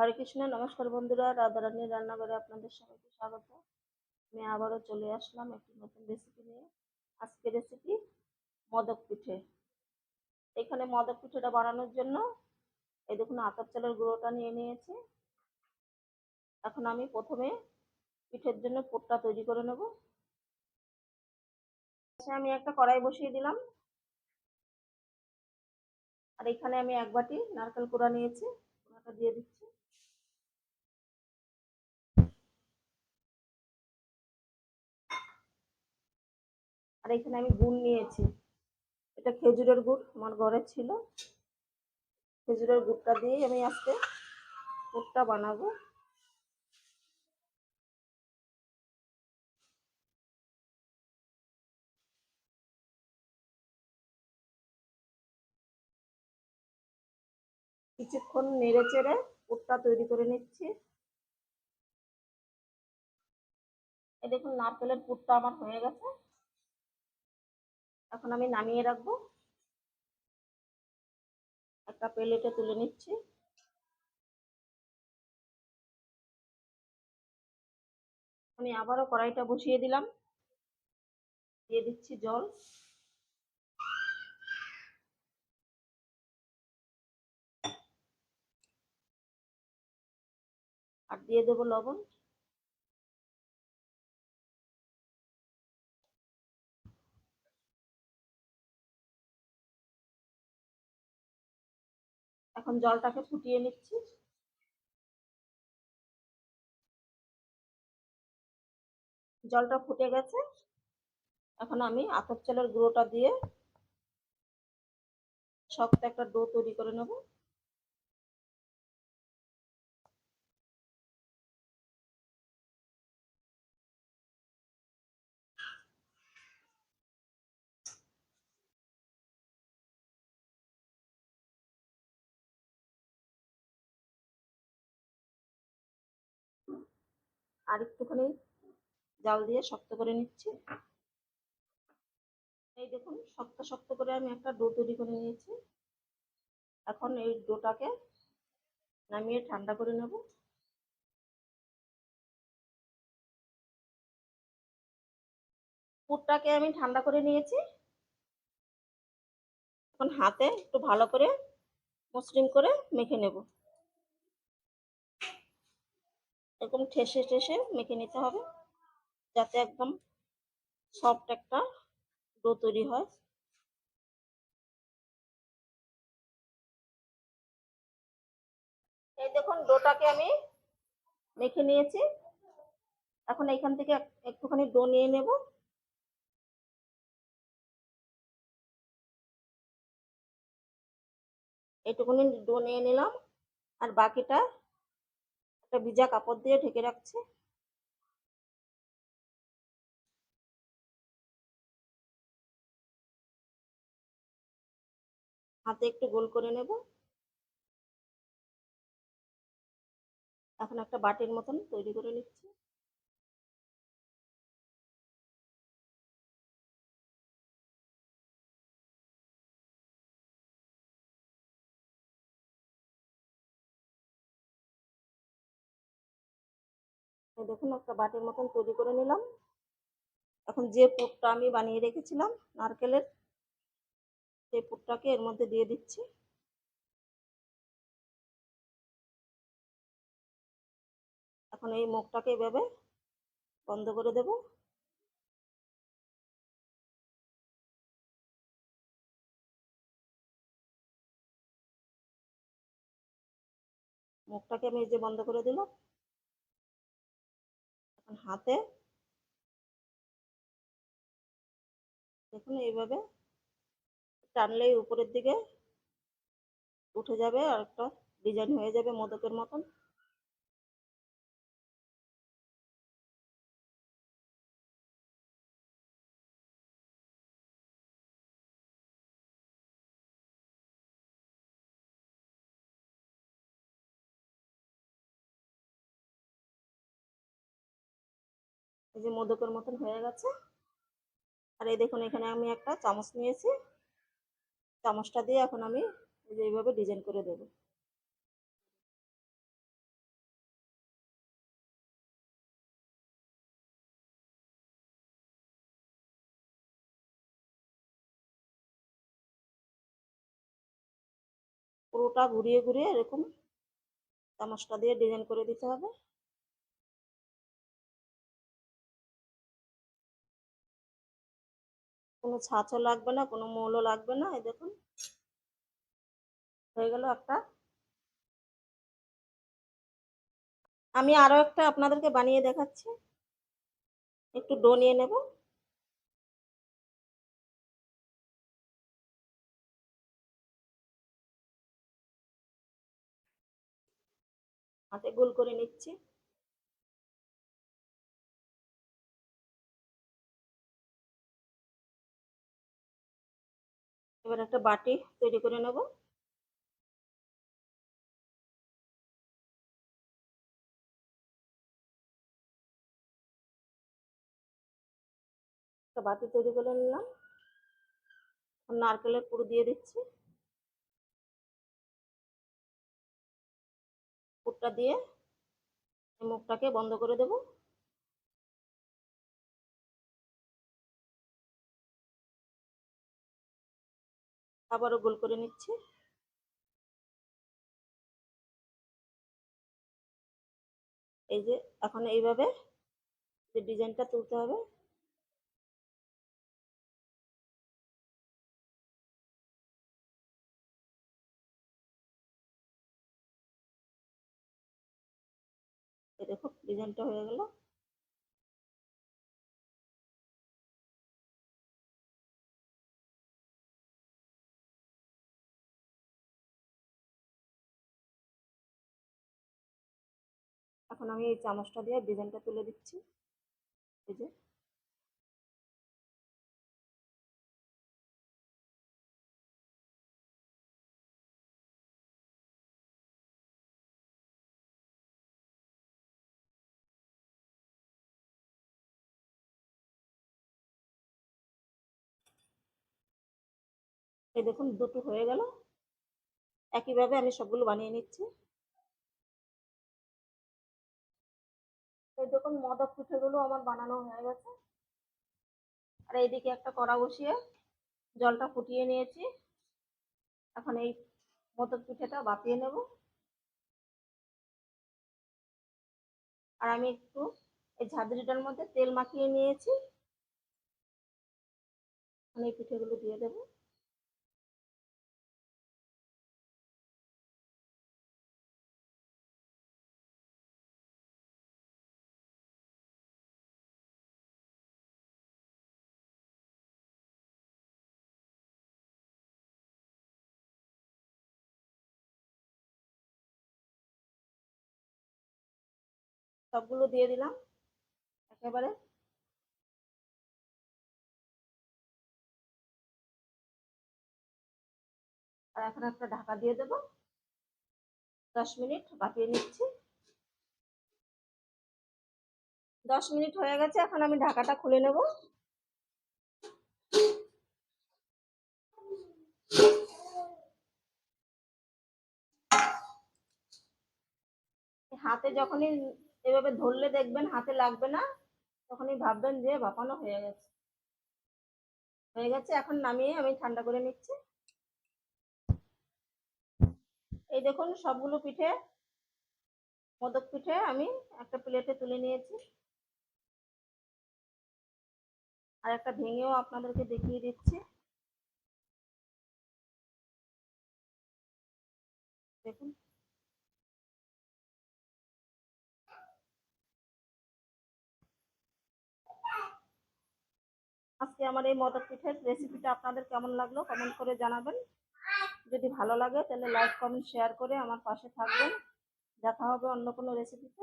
হরে কৃষ্ণ, নমস্কার বন্ধুরা। রাধারানীর রান্নাঘরে আপনাদের সবাইকে স্বাগত। আমি আবারও চলে আসলাম একটি নতুন রেসিপি নিয়ে। আজকে রেসিপি মদক পিঠে। এখানে মদক পিঠেটা বানানোর জন্য এই দেখুন আতপ চালের গুঁড়োটা নিয়ে নিয়েছি। এখন আমি প্রথমে পিঠের জন্য পোটটা তৈরি করে নেব। আমি একটা কড়াই বসিয়ে দিলাম। আর এখানে আমি এক বাটি নারকেল কুড়া নিয়েছি। ওটা দিয়ে দিচ্ছি। আর এখানে আমি গুড় নিয়েছি। এটা খেজুরের গুড়, আমার ঘরে ছিল। খেজুরের গুড়টা দিয়েই আমি আজকে গুড়টা বানাবো। কিছুক্ষণ নেড়ে চেড়ে পুরটা তৈরি করে নিচ্ছি। দেখুন, নারকেলের পুরটা আমার হয়ে গেছে। এখন আমি নামিয়ে রাখব। একটা প্লেটে তুলে নিচ্ছি। আমি আবারও কড়াইটা বসিয়ে দিলাম। দিয়ে দিচ্ছি জল। আর দিয়ে দেবো লবণ। এখন জলটাকে ফুটিয়ে নিচ্ছি। জলটা ফুটে গেছে। এখন আমি আতপ চালের গুঁড়োটা দিয়ে শক্ত একটা ডো তৈরি করে নেব। আর একটুখানি জাল দিয়ে শক্ত করে নিচ্ছি। এই দেখুন, শক্ত শক্ত করে আমি একটা ডো তৈরি করে নিয়েছি। এখন এই ডোটাকে নামিয়ে ঠান্ডা করে নেব। পুরটাকে আমি ঠান্ডা করে নিয়েছি। এখন হাতে একটু ভালো করে মসৃণ করে মেখে নেব। এরকম ঠেসে ঠেসে মেখে নিতে হবে যাতে একদম সফট একটা ডো তৈরি হয়। এই দেখুন ডোটাকে আমি মেখে নিয়েছি। এখন এখান থেকে একটুখানি ডো নিয়ে নেব। এইটুকুনি ডো নিয়ে নিলাম। আর বাকিটা একটা ভিজা কাপড় দিয়ে ঢেকে রাখছি। হাতে একটু গোল করে নেব। এখন একটা বাটির মতন তৈরি করে নিচ্ছি। দেখুন, একটা বাটির মতন তৈরি করে নিলাম। এখন যে পুরটা আমি বানিয়ে রেখেছিলাম, নারকেলের সেই পুরটাকে এর মধ্যে দিয়ে দিচ্ছি। এখন এই মুখটাকে এভাবে বন্ধ করে দেব। মুখটাকে আমি এই যে বন্ধ করে দিলাম। হাতে। দেখুন এইভাবে টানলেই উপরের দিকে উঠে যাবে আর একটা ডিজাইন হয়ে যাবে মোদকের মতন। এই যে মোদকের মতন হয়ে গেছে। আর এই দেখুন, এখানে আমি একটা চামচ নিয়েছি। চামচটা দিয়ে এখন আমি এই যে এইভাবে ডিজাইন করে দেবো। পুরোটা ঘুরিয়ে ঘুরিয়ে এরকম চামচটা দিয়ে ডিজাইন করে দিতে হবে। কোনো ছাঁচও লাগবে না, কোনো মৌলও লাগবে না, এই দেখুন। হয়ে গেল একটা। আমি আরও একটা আপনাদেরকে বানিয়ে দেখাচ্ছি। একটু ডো নিয়ে নেব। হাতে গোল করে নিচ্ছি। এবার একটা বাটি তৈরি করে নেব। একটা বাটি তৈরি করে নিলাম। নারকেলের পুরো দিয়ে দিচ্ছি। পুরটা দিয়ে মুখটাকে বন্ধ করে দেব। আবারও গোল করে নিচ্ছি। এই যে, এখন এইভাবে যে ডিজাইনটা তুলতে হবে। দেখো, ডিজাইনটা হয়ে গেল। এখন আমি এই চামচটা দিয়ে ডিজাইনটা তুলে দিচ্ছি। এই যে। এই দেখুন, দুটো হয়ে গেল। একইভাবে আমি সবগুলো বানিয়ে নিচ্ছি। এই দেখুন মদক পিঠেগুলো আমার বানানো হয়ে গেছে। আর এইদিকে একটা কড়া বসিয়ে জলটা ফুটিয়ে নিয়েছি। এখন এই মদক পিঠেটা বাপিয়ে নেব। আর আমি একটু এই ঝাঁঝরিটার মধ্যে তেল মাখিয়ে নিয়েছি। আমি এই পিঠেগুলো দিয়ে দেবো। সবগুলো দিয়ে দিলাম, একেবারে। আর এখন একটা ঢাকা দিয়ে দেবো। দশ মিনিট বাপিয়ে নিচ্ছি। দশ মিনিট হয়ে গেছে, এখন আমি ঢাকাটা খুলে নেব। হাতে যখনই এভাবে ধরলে দেখবেন হাতে লাগবে না। তখনই ভাববেন যে ভাপানো হয়ে গেছে। হয়ে গেছে, এখন নামিয়ে আমি ঠান্ডা করে নিচ্ছি। এই দেখুন, সবগুলো পিঠে, মোদক পিঠে আমি একটা প্লেটে তুলে নিয়েছি। আর একটা ভেঙেও আপনাদেরকে দেখিয়ে দিচ্ছি। দেখুন। আজকে আমার এই মদক পিঠের রেসিপিটা আপনাদের কেমন লাগল কমেন্ট করে জানাবেন। যদি ভালো লাগে তাহলে লাইক কমেন্ট শেয়ার করে আমার পাশে থাকবেন। দেখা হবে অন্য কোনো রেসিপিতে